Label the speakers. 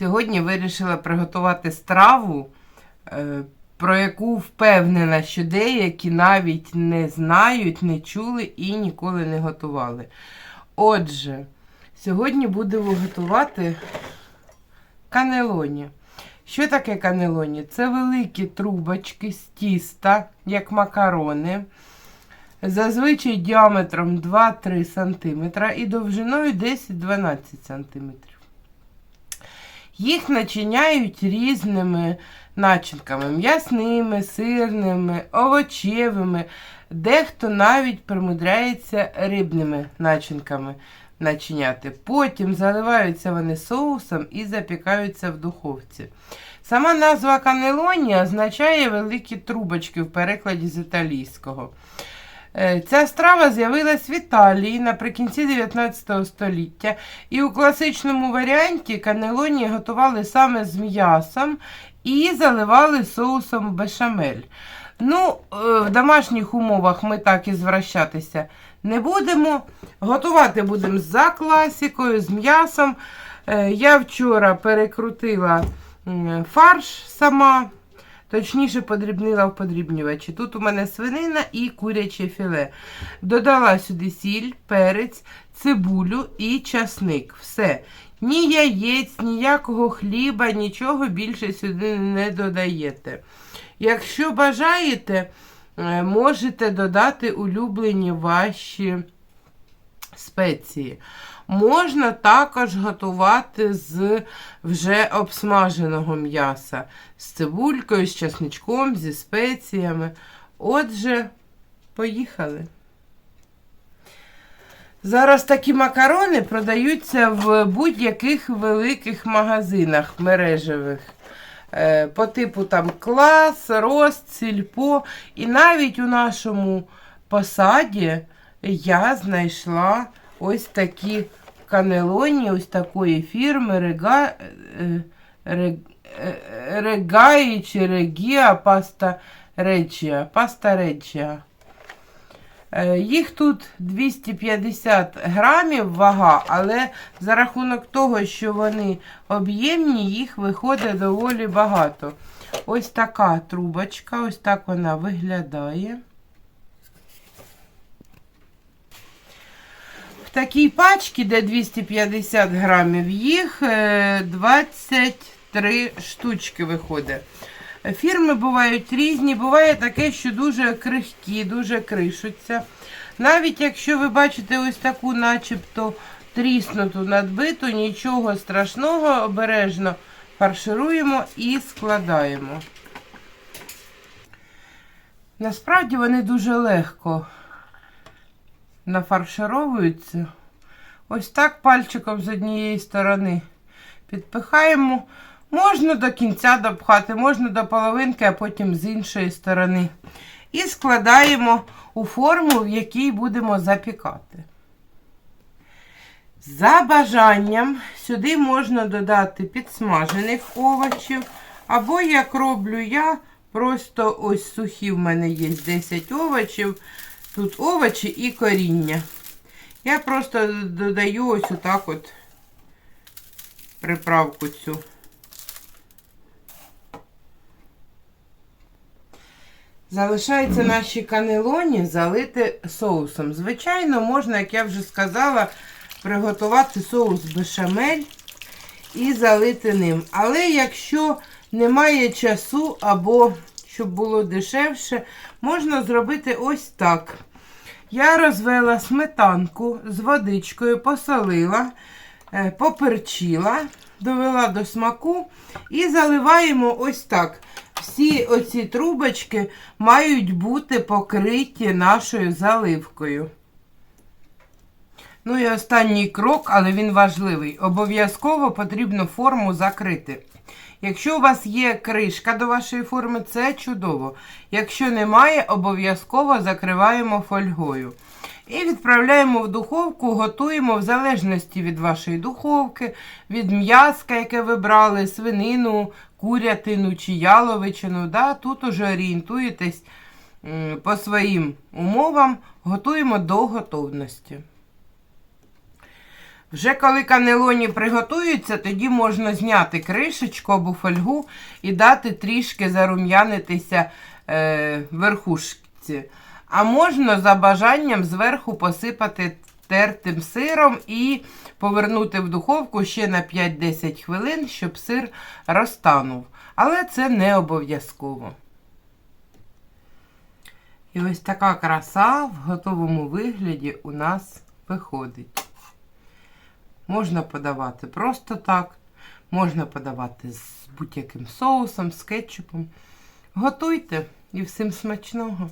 Speaker 1: Сьогодні вирішила приготувати страву, е, про яку впевнена, що деякі навіть не знають, не чули і ніколи не готували. Отже, сьогодні будемо готувати канелоні. Що таке канелоні? Це великі трубочки з тіста, як макарони, зазвичай діаметром 2-3 см і довжиною 10-12 см. Їх начиняють різними начинками: м'ясними, сирними, овочевими, дехто навіть примудряється рибними начинками начиняти. Потім заливаються вони соусом і запікаються в духовці. Сама назва канелоні означає великі трубочки в перекладі з італійського. Е, Ця страва з'явилась в Італії наприкінці 19 століття, і у класичному варіанті канелоні готували саме з м'ясом і заливали соусом бешамель. Ну, е, в домашніх умовах ми так і звращатися не будемо. Готувати будемо за класикою, з м'ясом. Е, Я вчора перекрутила фарш сама. Точніше, подрібнила в подрібнювачі. Тут у мене свинина і куряче філе. Додала сюди сіль, перець, цибулю і часник. Все. Ні яєць, ніякого хліба, нічого більше сюди не додаєте. Якщо бажаєте, е, можете додати улюблені ваші спеції. Можна також готувати з вже обсмаженого м'яса, з цибулькою, з чесничком, зі спеціями. Отже, поїхали. Зараз такі макарони продаються в будь-яких великих магазинах мережевих. Е, По типу там клас, рост, сільпо. І навіть у нашому посаді я знайшла ось такі канелоні, ось такої фірми Рега, е, Рег, е, Регаї чи Регіа Паста Реджіа. Паста Реджіа. Е, Їх тут 250 грамів вага, але за рахунок того, що вони об'ємні, їх виходить доволі багато. Ось така трубочка, ось так вона виглядає. В такій пачці, де 250 грамів, їх е, 23 штучки виходить. Фірми бувають різні, буває таке, що дуже крихкі, дуже кришуться. Навіть якщо ви бачите ось таку начебто тріснуту надбиту, нічого страшного, обережно фаршируємо і складаємо. Насправді вони дуже легко нафаршировуються. Ось так пальчиком з однієї сторони підпихаємо. Можна до кінця допхати, можна до половинки, а потім з іншої сторони. І складаємо у форму, в якій будемо запікати. За бажанням сюди можна додати підсмажених овочів. Або, як роблю я, просто ось сухі в мене є 10 овочів. Тут овочі і коріння. Я просто додаю ось отак от приправку цю. Залишається наші канелоні залити соусом. Звичайно, можна, як я вже сказала, приготувати соус бешамель і залити ним. Але якщо немає часу або щоб було дешевше, можна зробити ось так. Я розвела сметанку з водичкою, посолила, е, поперчила, довела до смаку і заливаємо ось так. Всі оці трубочки мають бути покриті нашою заливкою. Ну і останній крок, але він важливий. Обов'язково потрібно форму закрити. Якщо у вас є кришка до вашої форми, це чудово. Якщо немає, обов'язково закриваємо фольгою. І відправляємо в духовку, готуємо в залежності від вашої духовки, від м'яска, яке ви брали, свинину, курятину чи яловичину. Да? Тут уже орієнтуєтесь по своїм умовам, готуємо до готовності. Вже коли канелоні приготуються, тоді можна зняти кришечку або фольгу і дати трішки зарум'янитися е, верхушці. А можна за бажанням зверху посипати тертим сиром і повернути в духовку ще на 5-10 хвилин, щоб сир розтанув. Але це не обов'язково. І ось така краса в готовому вигляді у нас виходить. Можна подавати просто так, можна подавати з будь-яким соусом, з кетчупом. Готуйте і всім смачного!